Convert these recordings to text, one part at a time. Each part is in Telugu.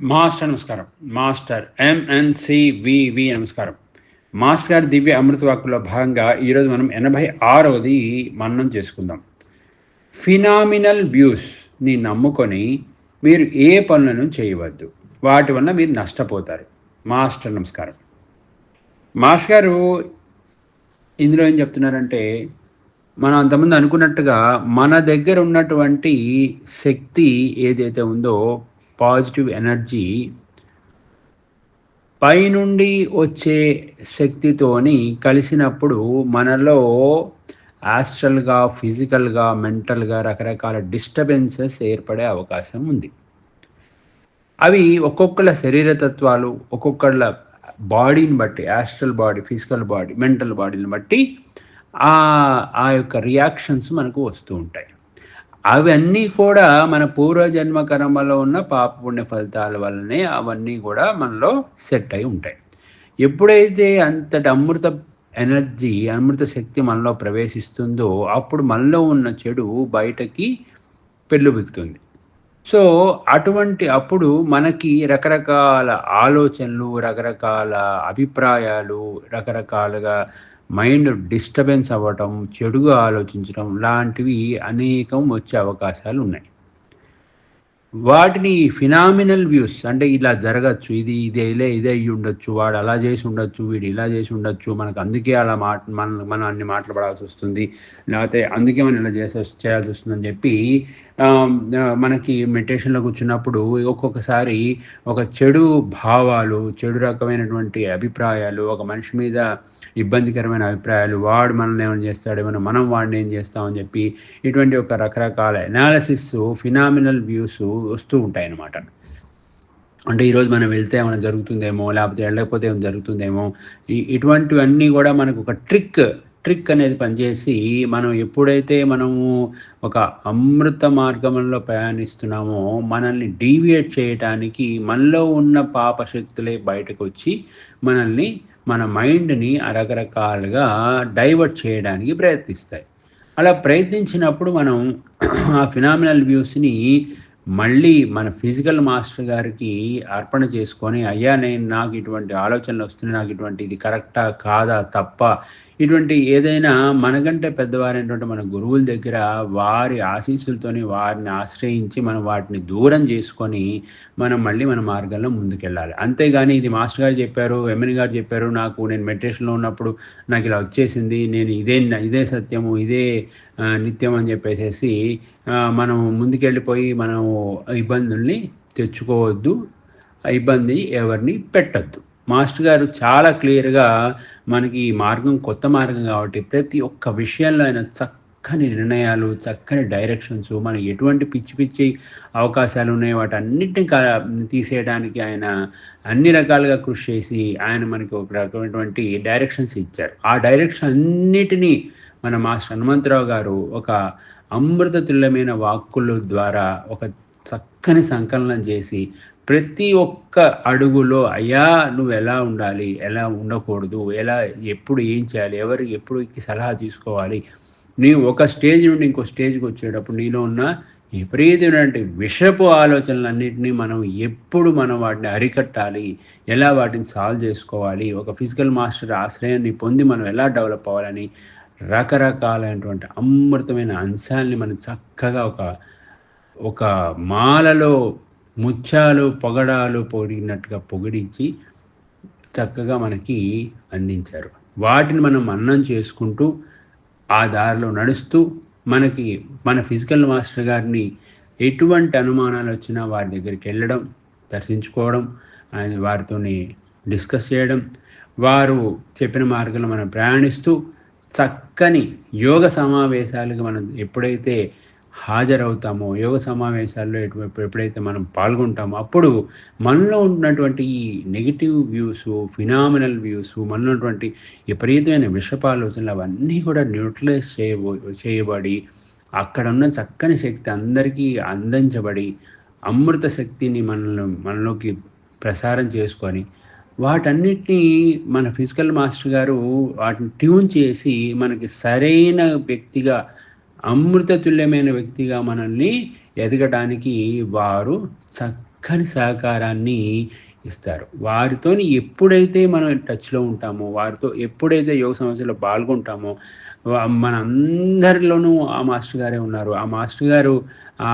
మాస్టర్ నమస్కారం. మాస్టర్ ఎంఎన్సివివి నమస్కారం. మాస్టర్ గారి దివ్య అమృత వాక్కులో భాగంగా ఈరోజు మనం ఎనభై ఆరవది మననం చేసుకుందాం. ఫినామినల్ వ్యూస్ని నమ్ముకొని మీరు ఏ పనులను చేయవద్దు. వాటి వల్ల మీరు నష్టపోతారు. మాస్టర్ నమస్కారం. మాస్టర్ గారు ఇందులో ఏం చెప్తున్నారంటే మనం అంతకుముందు అనుకున్నట్టుగా మన దగ్గర ఉన్నటువంటి శక్తి ఏదైతే ఉందో పాజిటివ్ ఎనర్జీ పైనుండి వచ్చే శక్తితోని కలిసినప్పుడు మనలో ఆస్ట్రల్గా ఫిజికల్గా మెంటల్గా రకరకాల డిస్టర్బెన్సెస్ ఏర్పడే అవకాశం ఉంది. అవి ఒక్కొక్కళ్ళ శరీర తత్వాలు ఒక్కొక్కళ్ళ బాడీని బట్టి astral body physical body mental బాడీని బట్టి ఆ యొక్క రియాక్షన్స్ మనకు వస్తూ ఉంటాయి. అవన్నీ కూడా మన పూర్వజన్మ కర్మలో ఉన్న పాపపుణ్య ఫలితాల వల్లనే అవన్నీ కూడా మనలో సెట్ అయి ఉంటాయి. ఎప్పుడైతే అంతటి అమృత ఎనర్జీ అమృత శక్తి మనలో ప్రవేశిస్తుందో అప్పుడు మనలో ఉన్న చెడు బయటకి పెళ్ళుబిక్తుంది సో అటువంటి అప్పుడు మనకి రకరకాల ఆలోచనలు రకరకాల అభిప్రాయాలు రకరకాలుగా మైండ్ డిస్టర్బెన్స్ అవ్వటం చెడుగా ఆలోచించడం లాంటివి అనేకం వచ్చే అవకాశాలు ఉన్నాయి. వాటిని ఫినామినల్ వ్యూస్ అంటే ఇలా జరగచ్చు ఇది ఇదే ఇదే ఇదే అయ్యి ఉండొచ్చు వాడు అలా చేసి ఉండొచ్చు వీడు ఇలా చేసి ఉండొచ్చు మనకు అందుకే అలా మాట మన మనం అన్ని మాట్లాడాల్సి వస్తుంది లేకపోతే అందుకే మనం ఇలా చేసే చేయాల్సి వస్తుందని చెప్పి మనకి మెడిటేషన్లో కూర్చున్నప్పుడు ఒక్కొక్కసారి ఒక చెడు భావాలు చెడు రకమైనటువంటి అభిప్రాయాలు ఒక మనిషి మీద ఇబ్బందికరమైన అభిప్రాయాలు వాడు మనల్ని ఏమైనా చేస్తాడు ఏమైనా మనం వాడిని ఏం చేస్తామని చెప్పి ఇటువంటి ఒక రకరకాల ఎనాలసిస్ ఫినామినల్ వ్యూస్ వస్తూ ఉంటాయి అన్నమాట అంటే ఈరోజు మనం వెళ్తే ఏమైనా జరుగుతుందేమో లేకపోతే వెళ్ళకపోతే ఏమైనా జరుగుతుందేమో ఇటువంటివన్నీ కూడా మనకు ఒక ట్రిక్ ట్రిక్ అనేది పనిచేసి మనం ఎప్పుడైతే మనము ఒక అమృత మార్గంలో ప్రయాణిస్తున్నామో మనల్ని డీవియేట్ చేయటానికి మనలో ఉన్న పాప శక్తులే బయటకు వచ్చి మనల్ని మన మైండ్ని రకరకాలుగా డైవర్ట్ చేయడానికి ప్రయత్నిస్తాయి. అలా ప్రయత్నించినప్పుడు మనం ఆ ఫినామినల్ వ్యూస్ని మళ్ళీ మన ఫిజికల్ మాస్టర్ గారికి అర్పణ చేసుకొని అయ్యా నేను నాకు ఇటువంటి ఆలోచనలు వస్తున్నాయి నాకు ఇటువంటి ఇది కరెక్టా కాదా తప్ప ఇటువంటి ఏదైనా మనకంటే పెద్దవారైనటువంటి మన గురువుల దగ్గర వారి ఆశీస్సులతోని వారిని ఆశ్రయించి మనం వాటిని దూరం చేసుకొని మనం మళ్ళీ మన మార్గంలో ముందుకెళ్ళాలి. అంతేగాని ఇది మాస్టర్ గారు చెప్పారు ఎమ్మెన్ గారు చెప్పారు నాకు నేను మెడిటేషన్లో ఉన్నప్పుడు నాకు ఇలా వచ్చేసింది నేను ఇదే ఇదే సత్యము ఇదే నిత్యం అని చెప్పేసి మనం ముందుకెళ్ళిపోయి మనం ఇబ్బందుల్ని తెచ్చుకోవద్దు ఇబ్బంది ఎవరిని పెట్టద్దు. మాస్టర్ గారు చాలా క్లియర్గా మనకి ఈ మార్గం కొత్త మార్గం కాబట్టి ప్రతి ఒక్క విషయంలో ఆయన చక్కని నిర్ణయాలు చక్కని డైరెక్షన్స్ మనకి ఎటువంటి పిచ్చి పిచ్చి అవకాశాలు ఉన్నాయి వాటన్నిటిని తీసేయడానికి ఆయన అన్ని రకాలుగా కృషి చేసి ఆయన మనకి ఒక రకమైనటువంటి డైరెక్షన్స్ ఇచ్చారు. ఆ డైరెక్షన్ అన్నిటినీ మన మాస్టర్ హనుమంతరావు గారు ఒక అమృత తుల్యమైన వాక్కుల ద్వారా ఒక చక్కని సంకలనం చేసి ప్రతి ఒక్క అడుగులో అయ్యా నువ్వు ఎలా ఉండాలి? ఎలా ఉండకూడదు? ఎలా ఎప్పుడు ఏం చేయాలి? ఎవరు ఎప్పుడు సలహా తీసుకోవాలి? నీవు ఒక స్టేజ్ నుండి ఇంకో స్టేజ్కి వచ్చేటప్పుడు నీలో ఉన్న విపరీతమైనటువంటి విషపు ఆలోచనలన్నింటినీ మనం ఎప్పుడు మనం వాటిని అరికట్టాలి. ఎలా వాటిని సాల్వ్ చేసుకోవాలి? ఒక ఫిజికల్ మాస్టర్ ఆశ్రయాన్ని పొంది మనం ఎలా డెవలప్ అవ్వాలని రకరకాలైనటువంటి అమృతమైన అంశాలని మనం చక్కగా ఒక ఒక మాలలో ముత్యాలు పొగడాలు పొడిగినట్టుగా పొగిడించి చక్కగా మనకి అందించారు. వాటిని మనం అన్నం చేసుకుంటూ ఆ దారిలో నడుస్తూ మనకి మన ఫిజికల్ మాస్టర్ గారిని ఎటువంటి అనుమానాలు వచ్చినా వారి దగ్గరికి వెళ్ళడం దర్శించుకోవడం ఆయన వారితోని డిస్కస్ చేయడం వారు చెప్పిన మార్గంలో మనం ప్రయాణిస్తూ చక్కని యోగ సమావేశాలకు మనం ఎప్పుడైతే హాజరవుతామో యోగ సమావేశాల్లో ఎప్పుడైతే మనం పాల్గొంటామో అప్పుడు మనలో ఉన్నటువంటి ఈ నెగిటివ్ వ్యూస్ ఫినామినల్ వ్యూస్ మనలో ఉన్నటువంటి విపరీతమైన విషప ఆలోచనలు అవన్నీ కూడా న్యూట్రలైజ్ చేయబో చేయబడి అక్కడ ఉన్న చక్కని శక్తి అందరికీ అందించబడి అమృత శక్తిని మనలో మనలోకి ప్రసారం చేసుకొని వాటన్నిటినీ మన ఫిజికల్ మాస్టర్ గారు వాటిని ట్యూన్ చేసి మనకి సరైన వ్యక్తిగా అమృత తుల్యమైన వ్యక్తిగా మనల్ని ఎదగడానికి వారు చక్కని సహకారాన్ని ఇస్తారు. వారితో ఎప్పుడైతే మనం టచ్లో ఉంటామో వారితో ఎప్పుడైతే యోగ సమస్యలో పాల్గొంటామో మన అందరిలోనూ ఆ మాస్టర్ గారే ఉన్నారు. ఆ మాస్టర్ గారు ఆ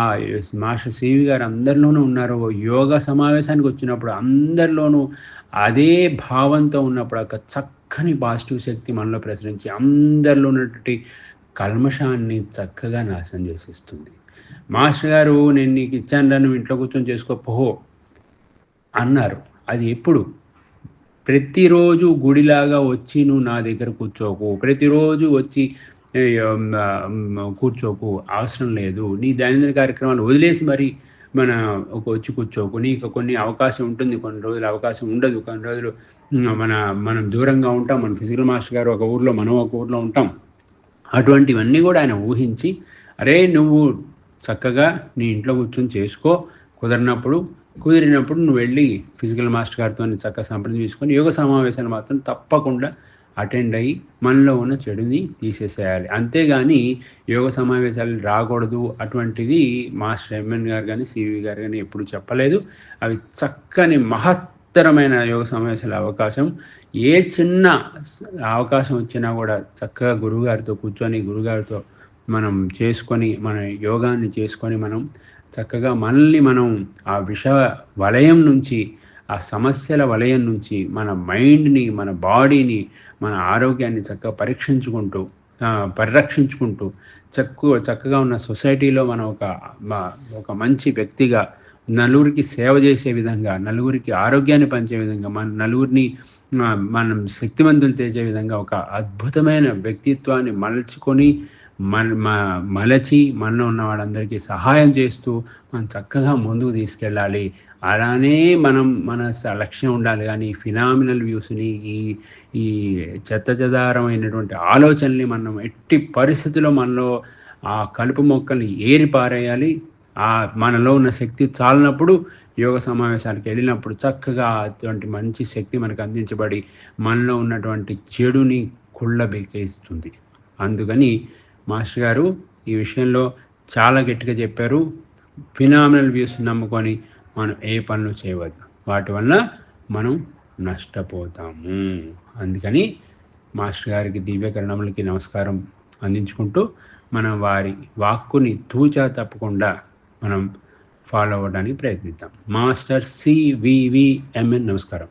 మాస్టర్ సివి గారు అందరిలోనూ ఉన్నారు. యోగా సమావేశానికి వచ్చినప్పుడు అందరిలోనూ అదే భావంతో ఉన్నప్పుడు ఒక చక్కని పాజిటివ్ శక్తి మనలో ప్రసరించి అందరిలో ఉన్నటువంటి కల్మషాన్ని చక్కగా నాశనం చేసేస్తుంది. మాస్టర్ గారు నేను నీకు ఇచ్చాను నువ్వు ఇంట్లో కూర్చొని చేసుకోపోహో అన్నారు. అది ఎప్పుడు? ప్రతిరోజు గుడిలాగా వచ్చి నువ్వు నా దగ్గర కూర్చోకు ప్రతిరోజు వచ్చి కూర్చోకు అవసరం లేదు. నీ దైనందిన కార్యక్రమాలు వదిలేసి మరి మన ఒక వచ్చి కూర్చోకు. నీకు కొన్ని అవకాశం ఉంటుంది కొన్ని రోజులు అవకాశం ఉండదు. కొన్ని రోజులు మన మనం దూరంగా ఉంటాం. మన ఫిజికల్ మాస్టర్ గారు ఒక ఊర్లో మనం ఒక ఊర్లో ఉంటాం. అటువంటివన్నీ కూడా ఆయన ఊహించి అరే నువ్వు చక్కగా నీ ఇంట్లో కూర్చొని చేసుకో. కుదరినప్పుడు కుదిరినప్పుడు నువ్వు వెళ్ళి ఫిజికల్ మాస్టర్ గారితో చక్కగా సంప్రదించి తీసుకొని యోగ సమావేశాలు మాత్రం తప్పకుండా అటెండ్ అయ్యి మనలో ఉన్న చెడుని తీసేసేయాలి. అంతేగాని యోగ సమావేశాలు రాకూడదు అటువంటిది మాస్టర్ ఎంఎన్ గారు కానీ సివి గారు కానీ ఎప్పుడు చెప్పలేదు. అవి చక్కని మహత్ మహత్తరమైన యోగ సమావేశాల అవకాశం. ఏ చిన్న అవకాశం వచ్చినా కూడా చక్కగా గురువుగారితో కూర్చొని గురుగారితో మనం చేసుకొని మన యోగాన్ని చేసుకొని మనం చక్కగా మనల్ని మనం ఆ విష వలయం నుంచి ఆ సమస్యల వలయం నుంచి మన మైండ్ని మన బాడీని మన ఆరోగ్యాన్ని చక్కగా పరీక్షించుకుంటూ పరిరక్షించుకుంటూ చక్కు చక్కగా ఉన్న సొసైటీలో మనం ఒక ఒక మంచి వ్యక్తిగా నలుగురికి సేవ చేసే విధంగా నలుగురికి ఆరోగ్యాన్ని పంచే విధంగా మన నలుగురిని మనం శక్తివంతులు చేసే విధంగా ఒక అద్భుతమైన వ్యక్తిత్వాన్ని మలచుకొని మన మలచి మనలో ఉన్న వాళ్ళందరికీ సహాయం చేస్తూ మనం చక్కగా ముందుకు తీసుకెళ్ళాలి. అలానే మనం మన లక్ష్యం ఉండాలి. కానీ ఫినామినల్ వ్యూస్ని ఈ ఈ చెత్త చెదారమైనటువంటి ఆలోచనల్ని మనం ఎట్టి పరిస్థితిలో మనలో ఆ కలుపు మొక్కల్ని ఏరి పారేయాలి. ఆ మనలో ఉన్న శక్తి చాలినప్పుడు యోగ సమావేశాలకు వెళ్ళినప్పుడు చక్కగా అటువంటి మంచి శక్తి మనకు అందించబడి మనలో ఉన్నటువంటి చెడుని కుళ్ళబెక్కేస్తుంది అందుకని మాస్టర్ గారు ఈ విషయంలో చాలా గట్టిగా చెప్పారు. ఫినామినల్ వ్యూస్ నమ్ముకొని మనం ఏ పనులు చేయవద్దు. వాటి వల్ల మనం నష్టపోతాము. అందుకని మాస్టర్ గారికి దివ్యకరణములకి నమస్కారం అందించుకుంటూ మనం వారి వాక్కుని తూచా తప్పకుండా మనం ఫాలో అవ్వడానికి ప్రయత్నిద్దాం. మాస్టర్ సివివిఎంఎన్ నమస్కారం.